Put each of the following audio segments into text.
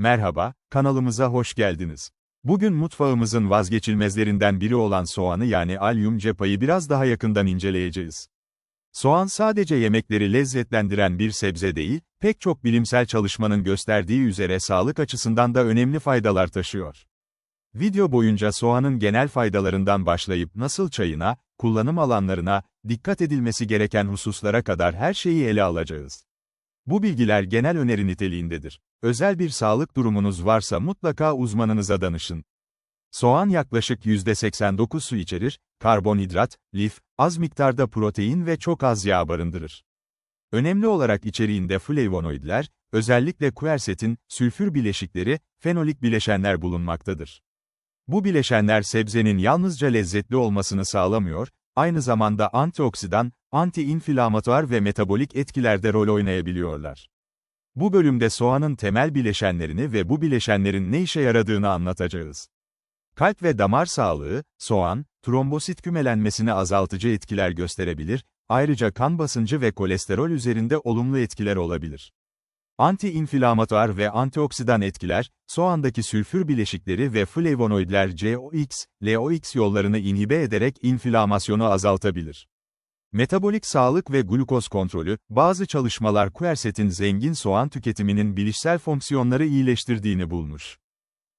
Merhaba, kanalımıza hoş geldiniz. Bugün mutfağımızın vazgeçilmezlerinden biri olan soğanı yani alyum cepayı biraz daha yakından inceleyeceğiz. Soğan sadece yemekleri lezzetlendiren bir sebze değil, pek çok bilimsel çalışmanın gösterdiği üzere sağlık açısından da önemli faydalar taşıyor. Video boyunca soğanın genel faydalarından başlayıp nasıl çayına, kullanım alanlarına, dikkat edilmesi gereken hususlara kadar her şeyi ele alacağız. Bu bilgiler genel öneri niteliğindedir. Özel bir sağlık durumunuz varsa mutlaka uzmanınıza danışın. Soğan yaklaşık %89 su içerir, karbonhidrat, lif, az miktarda protein ve çok az yağ barındırır. Önemli olarak içeriğinde flavonoidler, özellikle kuersetin, sülfür bileşikleri, fenolik bileşenler bulunmaktadır. Bu bileşenler sebzenin yalnızca lezzetli olmasını sağlamıyor, aynı zamanda antioksidan, anti-inflamatuar ve metabolik etkilerde rol oynayabiliyorlar. Bu bölümde soğanın temel bileşenlerini ve bu bileşenlerin ne işe yaradığını anlatacağız. Kalp ve damar sağlığı, soğan, trombosit kümelenmesini azaltıcı etkiler gösterebilir, ayrıca kan basıncı ve kolesterol üzerinde olumlu etkiler olabilir. Anti-inflamatuar ve antioksidan etkiler, soğandaki sülfür bileşikleri ve flavonoidler COX, LOX yollarını inhibe ederek inflamasyonu azaltabilir. Metabolik sağlık ve glukoz kontrolü, bazı çalışmalar quercetin zengin soğan tüketiminin bilişsel fonksiyonları iyileştirdiğini bulmuş.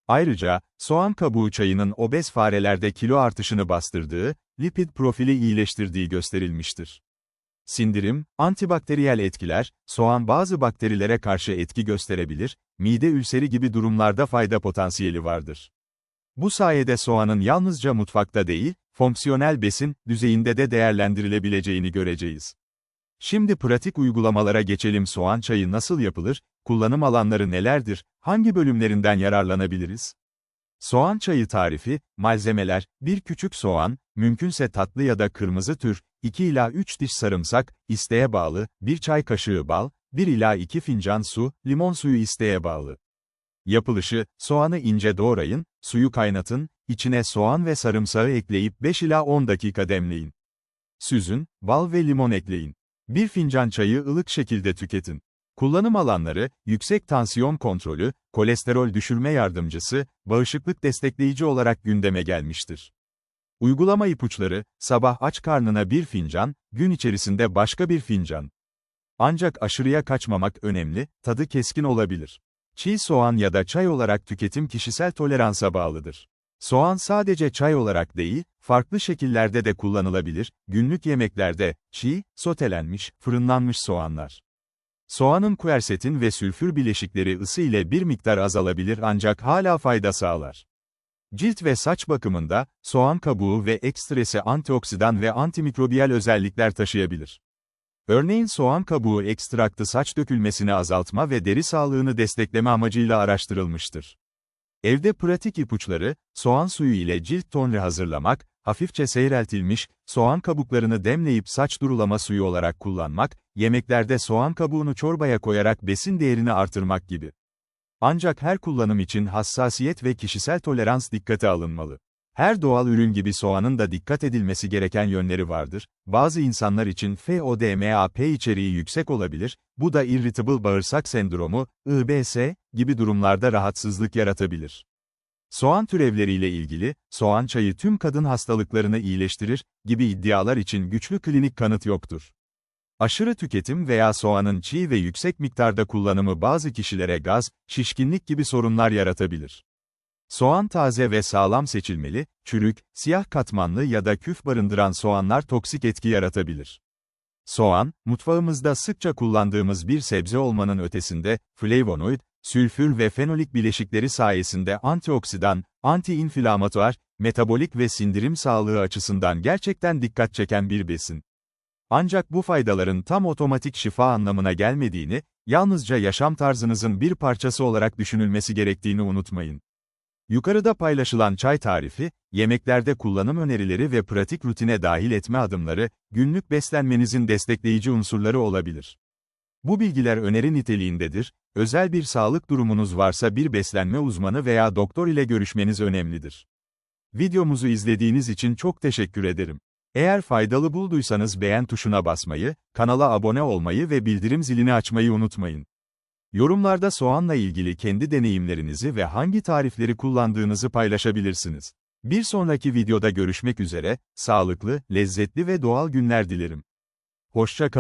Ayrıca, soğan kabuğu çayının obez farelerde kilo artışını bastırdığı, lipid profili iyileştirdiği gösterilmiştir. Sindirim, antibakteriyel etkiler, soğan bazı bakterilere karşı etki gösterebilir, mide ülseri gibi durumlarda fayda potansiyeli vardır. Bu sayede soğanın yalnızca mutfakta değil, fonksiyonel besin düzeyinde de değerlendirilebileceğini göreceğiz. Şimdi pratik uygulamalara geçelim soğan çayı nasıl yapılır, kullanım alanları nelerdir, hangi bölümlerinden yararlanabiliriz? Soğan çayı tarifi, malzemeler, bir küçük soğan, mümkünse tatlı ya da kırmızı tür, 2 ila 3 diş sarımsak, isteğe bağlı, 1 çay kaşığı bal, 1 ila 2 fincan su, limon suyu isteğe bağlı. Yapılışı, soğanı ince doğrayın, suyu kaynatın, içine soğan ve sarımsağı ekleyip 5 ila 10 dakika demleyin. Süzün, bal ve limon ekleyin. Bir fincan çayı ılık şekilde tüketin. Kullanım alanları, yüksek tansiyon kontrolü, kolesterol düşürme yardımcısı, bağışıklık destekleyici olarak gündeme gelmiştir. Uygulama ipuçları, sabah aç karnına bir fincan, gün içerisinde başka bir fincan. Ancak aşırıya kaçmamak önemli, tadı keskin olabilir. Çiğ soğan ya da çay olarak tüketim kişisel toleransa bağlıdır. Soğan sadece çay olarak değil, farklı şekillerde de kullanılabilir, günlük yemeklerde, çiğ, sotelenmiş, fırınlanmış soğanlar. Soğanın kuersetin ve sülfür bileşikleri ısı ile bir miktar azalabilir ancak hala fayda sağlar. Cilt ve saç bakımında, soğan kabuğu ve ekstresi antioksidan ve antimikrobiyal özellikler taşıyabilir. Örneğin soğan kabuğu ekstraktı saç dökülmesini azaltma ve deri sağlığını destekleme amacıyla araştırılmıştır. Evde pratik ipuçları, soğan suyu ile cilt tonri hazırlamak, hafifçe seyreltilmiş, soğan kabuklarını demleyip saç durulama suyu olarak kullanmak, yemeklerde soğan kabuğunu çorbaya koyarak besin değerini artırmak gibi. Ancak her kullanım için hassasiyet ve kişisel tolerans dikkate alınmalı. Her doğal ürün gibi soğanın da dikkat edilmesi gereken yönleri vardır. Bazı insanlar için FODMAP içeriği yüksek olabilir, bu da irritable bağırsak sendromu, IBS gibi durumlarda rahatsızlık yaratabilir. Soğan türevleriyle ilgili, soğan çayı tüm kadın hastalıklarını iyileştirir gibi iddialar için güçlü klinik kanıt yoktur. Aşırı tüketim veya soğanın çiğ ve yüksek miktarda kullanımı bazı kişilere gaz, şişkinlik gibi sorunlar yaratabilir. Soğan taze ve sağlam seçilmeli, çürük, siyah katmanlı ya da küf barındıran soğanlar toksik etki yaratabilir. Soğan, mutfağımızda sıkça kullandığımız bir sebze olmanın ötesinde, flavonoid, sülfür ve fenolik bileşikleri sayesinde antioksidan, anti-inflamatuar, metabolik ve sindirim sağlığı açısından gerçekten dikkat çeken bir besin. Ancak bu faydaların tam otomatik şifa anlamına gelmediğini, yalnızca yaşam tarzınızın bir parçası olarak düşünülmesi gerektiğini unutmayın. Yukarıda paylaşılan çay tarifi, yemeklerde kullanım önerileri ve pratik rutine dahil etme adımları, günlük beslenmenizin destekleyici unsurları olabilir. Bu bilgiler öneri niteliğindedir, özel bir sağlık durumunuz varsa bir beslenme uzmanı veya doktor ile görüşmeniz önemlidir. Videomuzu izlediğiniz için çok teşekkür ederim. Eğer faydalı bulduysanız beğen tuşuna basmayı, kanala abone olmayı ve bildirim zilini açmayı unutmayın. Yorumlarda soğanla ilgili kendi deneyimlerinizi ve hangi tarifleri kullandığınızı paylaşabilirsiniz. Bir sonraki videoda görüşmek üzere, sağlıklı, lezzetli ve doğal günler dilerim. Hoşça kalın.